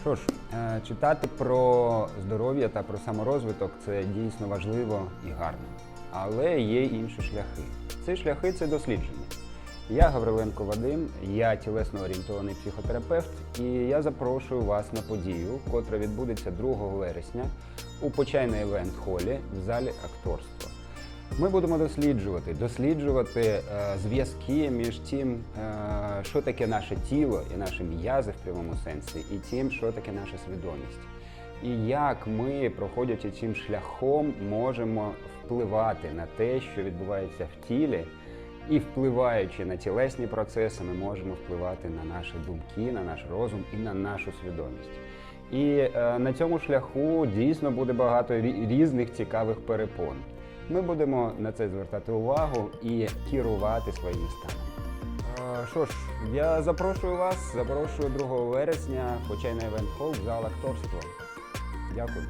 Що ж, е, читати про здоров'я та про саморозвиток це дійсно важливо і гарно. Але є інші шляхи. Ці шляхи це дослідження. Я Гавриленко Вадим, я тілесно орієнтований психотерапевт, і я запрошую вас на подію, котра відбудеться 2 вересня у почайний івент холі в залі акторства. Ми будемо досліджувати, досліджувати е, зв'язки між тим, е, що таке наше тіло і наші м'язи в прямому сенсі, і тим, що таке наша свідомість. І як ми, проходячи цим шляхом, можемо впливати на те, що відбувається в тілі, і впливаючи на тілесні процеси, ми можемо впливати на наші думки, на наш розум і на нашу свідомість. І е, на цьому шляху дійсно буде багато різних цікавих перепон. Ми будемо на це звертати увагу і керувати своїми станами. Що ж, я запрошую вас, запрошую 2 вересня хоча й на івент хол в зал акторства. Дякую.